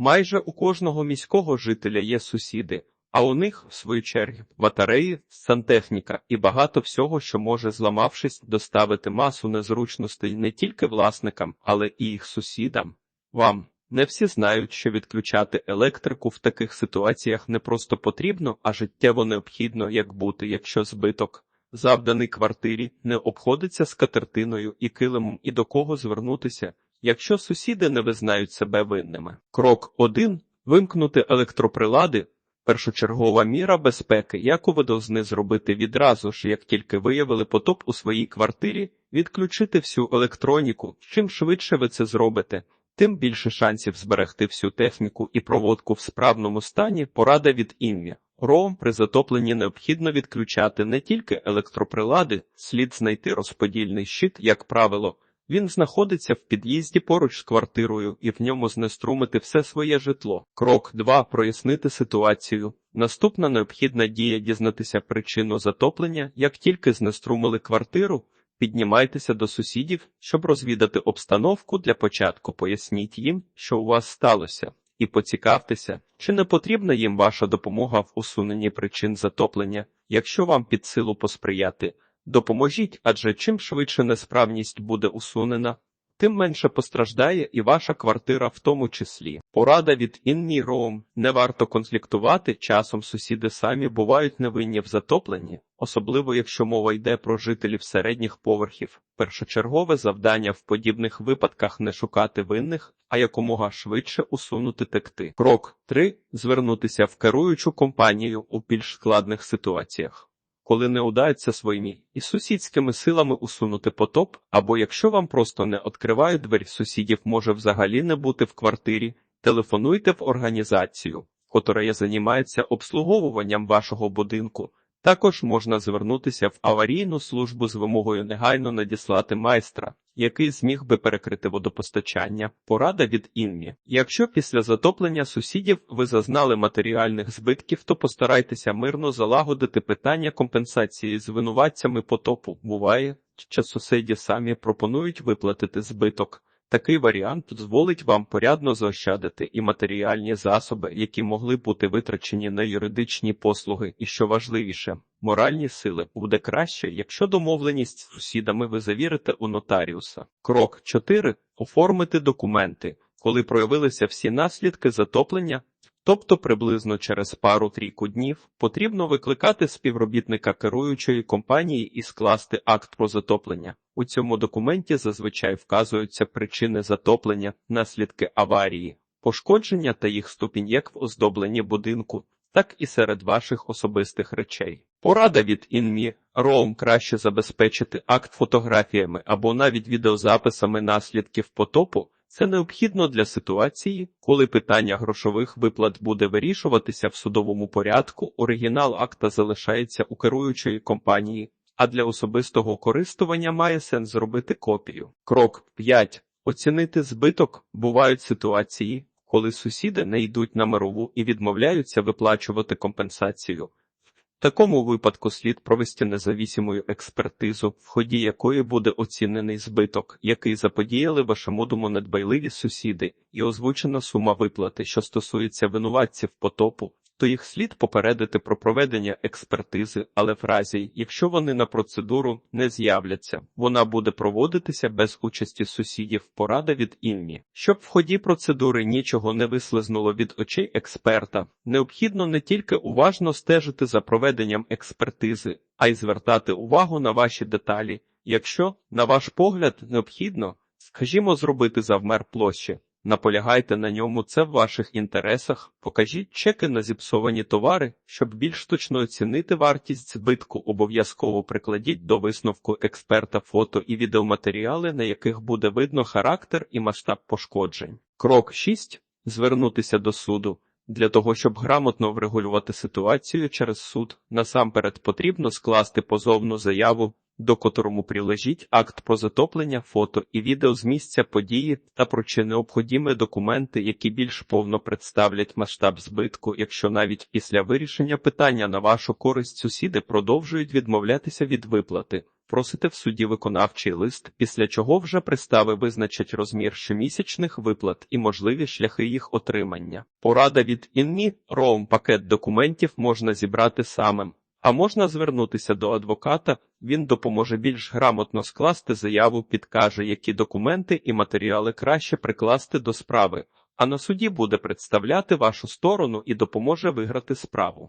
Майже у кожного міського жителя є сусіди, а у них, в свою чергу, батареї, сантехніка і багато всього, що може, зламавшись, доставити масу незручностей не тільки власникам, але і їх сусідам. Вам не всі знають, що відключати електрику в таких ситуаціях не просто потрібно, а життєво необхідно, як бути, якщо збиток. Завданий квартирі не обходиться скатертиною і килимом і до кого звернутися, якщо сусіди не визнають себе винними. Крок 1. Вимкнути електроприлади. Першочергова міра безпеки, яку ви должны зробити відразу ж, як тільки виявили потоп у своїй квартирі, відключити всю електроніку. Чим швидше ви це зробите, тим більше шансів зберегти всю техніку і проводку в справному стані. Порада від ім'я. Ром при затопленні необхідно відключати не тільки електроприлади, слід знайти розподільний щит, як правило. Він знаходиться в під'їзді поруч з квартирою і в ньому знеструмити все своє житло. Крок 2. Прояснити ситуацію. Наступна необхідна дія дізнатися причину затоплення. Як тільки знеструмили квартиру, піднімайтеся до сусідів, щоб розвідати обстановку. Для початку поясніть їм, що у вас сталося, і поцікавтеся, чи не потрібна їм ваша допомога в усуненні причин затоплення, якщо вам під силу посприяти. Допоможіть, адже чим швидше несправність буде усунена, тим менше постраждає і ваша квартира в тому числі. Порада від Інні Роум. Не варто конфліктувати, часом сусіди самі бувають невинні в затопленні, особливо якщо мова йде про жителів середніх поверхів. Першочергове завдання в подібних випадках не шукати винних, а якомога швидше усунути текти. Крок 3. Звернутися в керуючу компанію у більш складних ситуаціях коли не удається своїми і сусідськими силами усунути потоп, або якщо вам просто не відкривають двері сусідів, може взагалі не бути в квартирі, телефонуйте в організацію, котра займається обслуговуванням вашого будинку. Також можна звернутися в аварійну службу з вимогою негайно надіслати майстра, який зміг би перекрити водопостачання. Порада від Інмі. Якщо після затоплення сусідів ви зазнали матеріальних збитків, то постарайтеся мирно залагодити питання компенсації з винуватцями потопу. Буває, що сусіді самі пропонують виплатити збиток. Такий варіант дозволить вам порядно заощадити і матеріальні засоби, які могли бути витрачені на юридичні послуги, і що важливіше, моральні сили буде краще, якщо домовленість з сусідами ви завірите у нотаріуса. Крок 4. оформити документи, коли проявилися всі наслідки затоплення. Тобто приблизно через пару-трійку днів потрібно викликати співробітника керуючої компанії і скласти акт про затоплення. У цьому документі зазвичай вказуються причини затоплення, наслідки аварії, пошкодження та їх ступінь як в оздобленні будинку, так і серед ваших особистих речей. Порада від інмі Роум краще забезпечити акт фотографіями або навіть відеозаписами наслідків потопу. Це необхідно для ситуації, коли питання грошових виплат буде вирішуватися в судовому порядку. Оригінал акта залишається у керуючої компанії, а для особистого користування має сенс зробити копію. Крок 5. Оцінити збиток. Бувають ситуації, коли сусіди не йдуть на мирову і відмовляються виплачувати компенсацію. Такому випадку слід провести независиму експертизу, в ході якої буде оцінений збиток, який заподіяли вашому дому недбайливі сусіди, і озвучена сума виплати, що стосується винуватців потопу, то їх слід попередити про проведення експертизи, але в разі, якщо вони на процедуру не з'являться, вона буде проводитися без участі сусідів. Порада від іммі. Щоб в ході процедури нічого не вислизнуло від очей експерта, необхідно не тільки уважно стежити за проведенням експертизи, а й звертати увагу на ваші деталі. Якщо, на ваш погляд, необхідно, скажімо, зробити завмер площі. Наполягайте на ньому, це в ваших інтересах. Покажіть чеки на зіпсовані товари, щоб більш точно оцінити вартість збитку. Обов'язково прикладіть до висновку експерта фото і відеоматеріали, на яких буде видно характер і масштаб пошкоджень. Крок 6. Звернутися до суду. Для того, щоб грамотно врегулювати ситуацію через суд, насамперед потрібно скласти позовну заяву до котрому прилежіть акт про затоплення, фото і відео з місця події та про чи необходімі документи, які більш повно представлять масштаб збитку, якщо навіть після вирішення питання на вашу користь сусіди продовжують відмовлятися від виплати. Просите в суді виконавчий лист, після чого вже пристави визначать розмір щомісячних виплат і можливі шляхи їх отримання. Порада від інмі роум пакет документів можна зібрати самим. А можна звернутися до адвоката, він допоможе більш грамотно скласти заяву, підкаже, які документи і матеріали краще прикласти до справи, а на суді буде представляти вашу сторону і допоможе виграти справу.